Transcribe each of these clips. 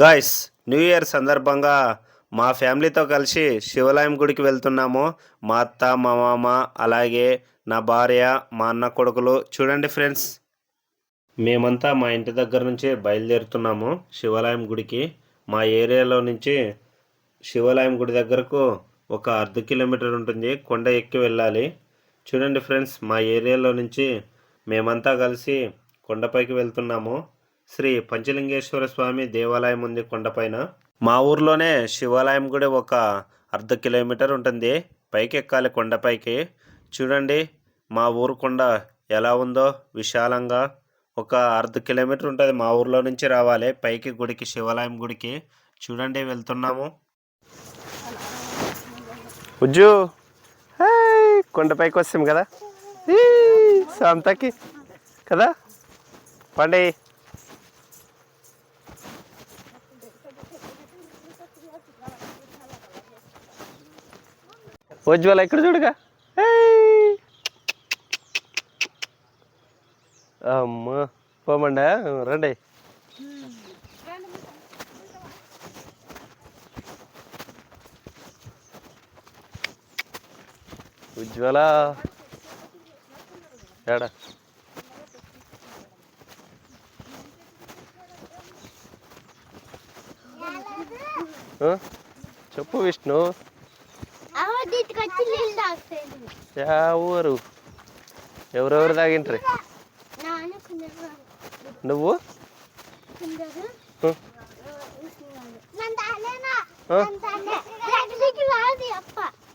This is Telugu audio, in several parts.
గాయస్ న్యూ ఇయర్ సందర్భంగా మా ఫ్యామిలీతో కలిసి శివాలయం గుడికి వెళ్తున్నాము. మా అత్త మా మామ అలాగే నా భార్య మా అన్న కొడుకులు. చూడండి ఫ్రెండ్స్. మేమంతా మా ఇంటి దగ్గర నుంచి బయలుదేరుతున్నాము శివాలయం గుడికి. మా ఏరియాలో నుంచి శివాలయం గుడి దగ్గరకు ఒక అర్ధ కిలోమీటర్ ఉంటుంది. కొండ ఎక్కి వెళ్ళాలి. చూడండి ఫ్రెండ్స్ మా ఏరియాలో నుంచి మేమంతా కలిసి కొండపైకి వెళ్తున్నాము. శ్రీ పంచలింగేశ్వర స్వామి దేవాలయం ఉంది కొండపైన. మా ఊర్లోనే శివాలయం గుడి ఒక అర్ధ కిలోమీటర్ ఉంటుంది. పైకి ఎక్కాలి కొండపైకి. చూడండి మా ఊరు కొండ ఎలా ఉందో విశాలంగా. ఒక అర్ధ కిలోమీటర్ ఉంటుంది మా ఊర్లో నుంచి రావాలి. పైకి గుడికి శివాలయం గుడికి. చూడండి వెళ్తున్నాము. ఉజ్జు! కొండపైకి వస్తాం కదా. ఈ, సంతకి కదా? పండి ఉజ్వల ఇక్కడ చూడుగా. అమ్మా పోమండా రండి. ఉజ్వల. ఏడా? చెప్పు విష్ణు. యా ఊరు ఎవరెవరు తాగింట్రి నువ్వు?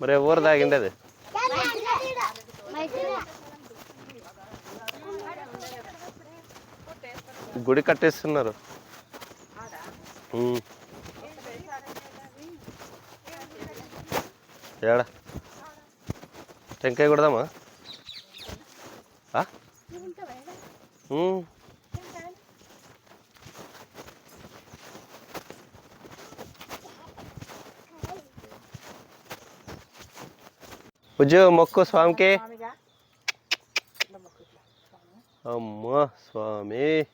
మరి ఎవరు తాగిండేది మైసూరా. గుడి కట్టేస్తున్నారు. ఏడా టెంకాయ కొడదామా? ఆ? ఉజ్జు మొక్కు స్వామికి. అమ్మా స్వామి.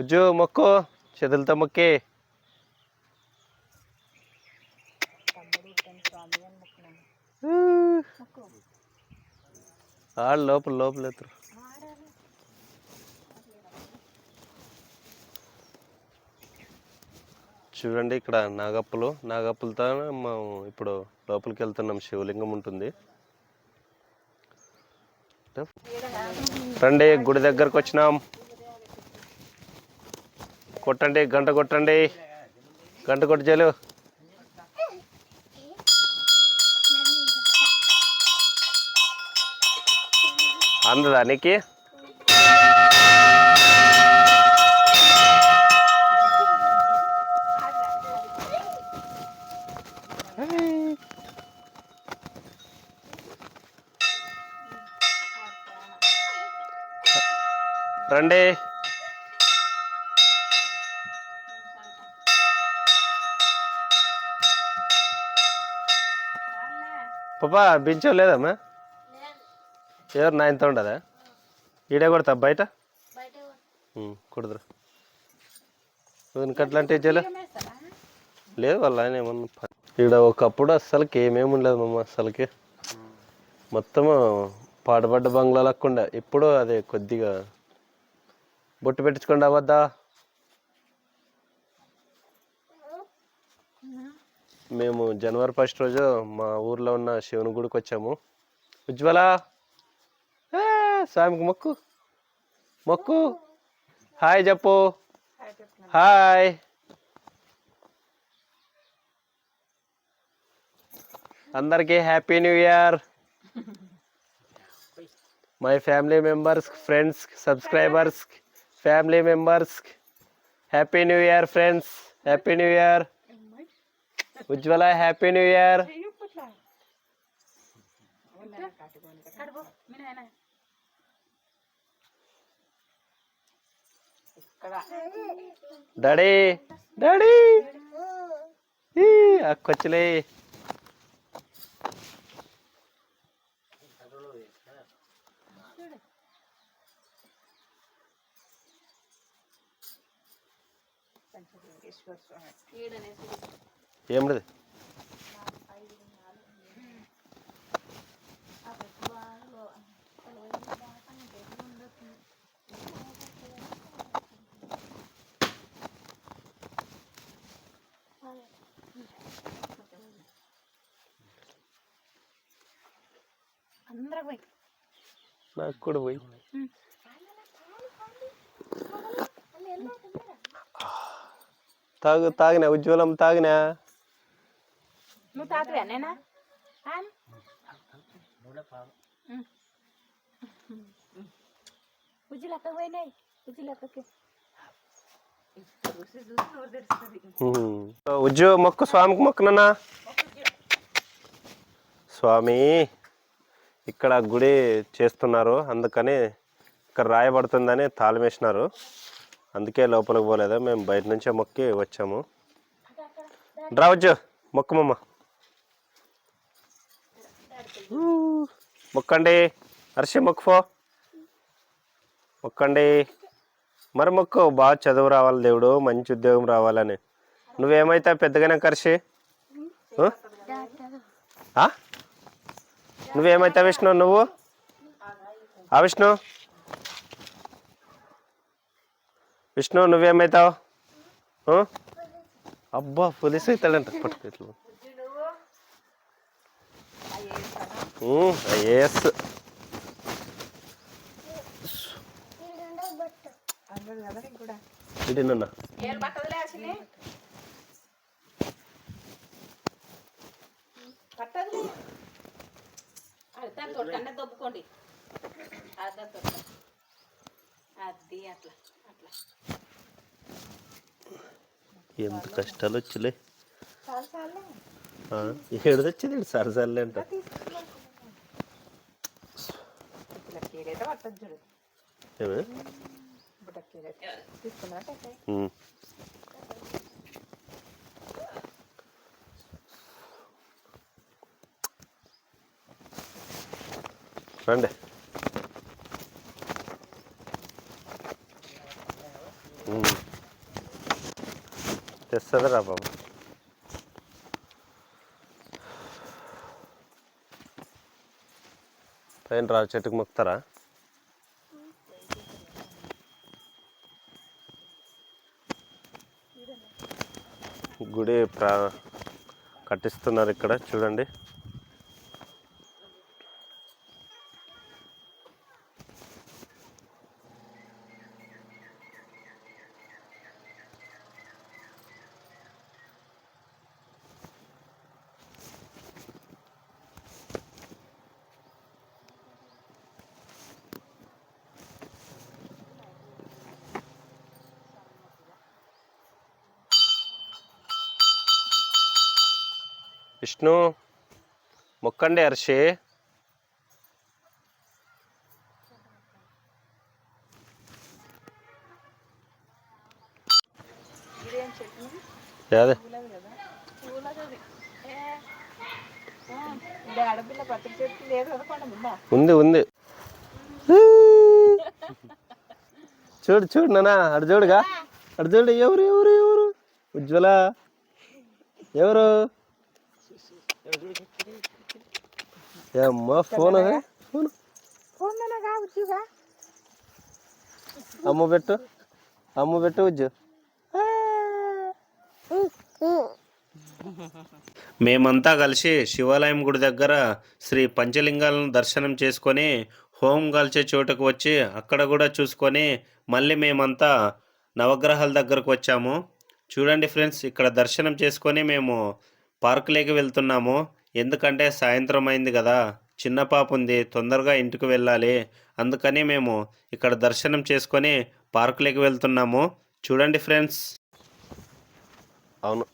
ఉజ్జు మొక్కు. చేతులతో మొక్కి. ఆడు లోపల లోపల ఎత్తురు చూడండి ఇక్కడ నాగప్పులు. నాగప్పులతో మేము ఇప్పుడు లోపలికి వెళ్తున్నాం శివలింగం ఉంటుంది. రండి గుడి దగ్గరకు వచ్చినాం. కొట్టండి గంట కొట్టండి. గంట కొట్టి చాలు అందదా నీకు రండి. పాపా బించో లేదమ్మా. ఎవరు నాయనతో ఉండదా? ఈడే కొడతా బయట? కుడదురు కట్ల అంటే జల లేదు వాళ్ళ ఆయన ఏమన్నా. ఈడ ఒకప్పుడు అస్సలకి ఏమేమి ఉండదు మమ్మ అస్సలకి? మొత్తము పాడుపడ్డ బంగ్లా లక్కుండా ఇప్పుడు అదే కొద్దిగా బొట్టు పెట్టించుకోండి అవద్దా? మేము జనవరి ఫస్ట్ రోజు మా ఊర్లో ఉన్న శివుని గుడికి వచ్చాము ఉజ్వల! స్వామికి మొక్కు మొక్కు హాయ్ చెప్పు హాయ్ అందరికీ happy new year my family members friends subscribers family members happy new year friends happy new year Ujwala happy new year daddy daddy. అక్కొచ్చలే. Panchalingeshwara నాకు కూడా పోయి. తాగు తాగినా ఉజ్వలం తాగినా? నువ్వు తాతవే నేనా? ఉజ్జులక్క పోయినాయి ఉజ్జులక్కకి ఉజ్జు మొక్కు స్వామికి మొక్కునన్నా స్వామి. ఇక్కడ గుడి చేస్తున్నారు. అందుకని ఇక్కడ రాయబడుతుందని తాళమేసినారు అందుకే లోపలికి పోలేదు. మేము బయట నుంచే మొక్కి వచ్చాము. రావచ్చు మొక్కమమ్మ. మొక్కండి. హర్షి మొక్కుపో. మొక్కండి. మరి మొక్కు. బాగా చదువు రావాలి దేవుడు. మంచి ఉద్యోగం రావాలని. నువ్వేమైతే పెద్దగానే కర్షి ఆ? నువ్వేమైతే విష్ణు నువ్వు? ఆ విష్ణు విష్ణు నువ్వేమవుతావు అబ్బా పోలీస్ అవుతాడంట పట్టుకెట్లు. ఐఏఎస్. అందరు పట్టదు దాని తొట్టనే దొబ్బుకోండి తొట్ట అది అట్లా అట్లా. ఎంత కష్టాలు వచ్చిలే. చాలు చాలు ఏడుదొచ్చింది సార్ సార్లే అంట బుట్టకీరైతే రండి. తెస్తుందిరా తెస్తుంది రా బాబు. పైన రా చెట్టుకు మొక్కుతారా? గుడి ప్రా కట్టిస్తున్నారు ఇక్కడ. చూడండి విష్ణు మొక్కండి హర్షి ఇదేం చెట్టు యాదే పూలది కదా పూలది ఏ ఆ, ఇది ఆడపిల్ల పత్రి చెట్టు లేదు కదా కొండ ఉందా ఉంది. చూడు చూడు నాన్న అడు చూడుగా. అడు చూడు ఎవరు ఎవరు ఎవరు? ఉజ్వల. ఎవరు? అమ్మా ఫోన్ ఫోన్. ఉజ్జుగా అమ్మ పెట్టు. అమ్మ పెట్టు ఉజ్జు. మేమంతా కలిసి శివాలయం గుడి దగ్గర శ్రీ పంచలింగాలను దర్శనం చేసుకొని హోం కాల్చే చోటుకు వచ్చి అక్కడ కూడా చూసుకొని మళ్ళీ మేమంతా నవగ్రహాల దగ్గరకు వచ్చాము. చూడండి ఫ్రెండ్స్ ఇక్కడ దర్శనం చేసుకొని మేము పార్కులోకి వెళ్తున్నాము. ఎందుకంటే సాయంత్రం అయింది కదా. చిన్న పాప ఉంది. తొందరగా ఇంటికి వెళ్ళాలి. అందుకని మేము ఇక్కడ దర్శనం చేసుకొని పార్కులోకి వెళ్తున్నాము. చూడండి ఫ్రెండ్స్. అవును.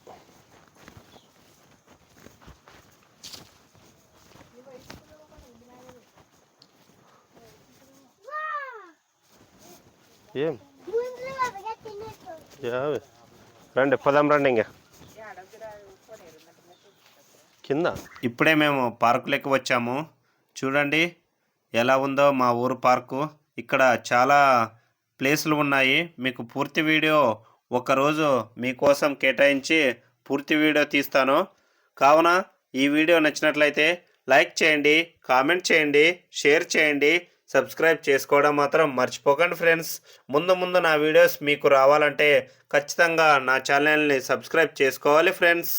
ఏం? రండి పొదాం రండి ఇంకా. కింద. ఇప్పుడే మేము పార్కులోకి వచ్చాము. చూడండి ఎలా ఉందో మా ఊరు పార్కు. ఇక్కడ చాలా ప్లేసులు ఉన్నాయి. మీకు పూర్తి వీడియో ఒకరోజు మీకోసం కేటాయించి పూర్తి వీడియో తీస్తాను. కావున ఈ వీడియో నచ్చినట్లయితే లైక్ చేయండి కామెంట్ చేయండి షేర్ చేయండి సబ్స్క్రైబ్ చేసుకోవడం మాత్రం మర్చిపోకండి ఫ్రెండ్స్. ముందు ముందు నా వీడియోస్ మీకు రావాలంటే ఖచ్చితంగా నా ఛానల్ని సబ్స్క్రైబ్ చేసుకోవాలి ఫ్రెండ్స్.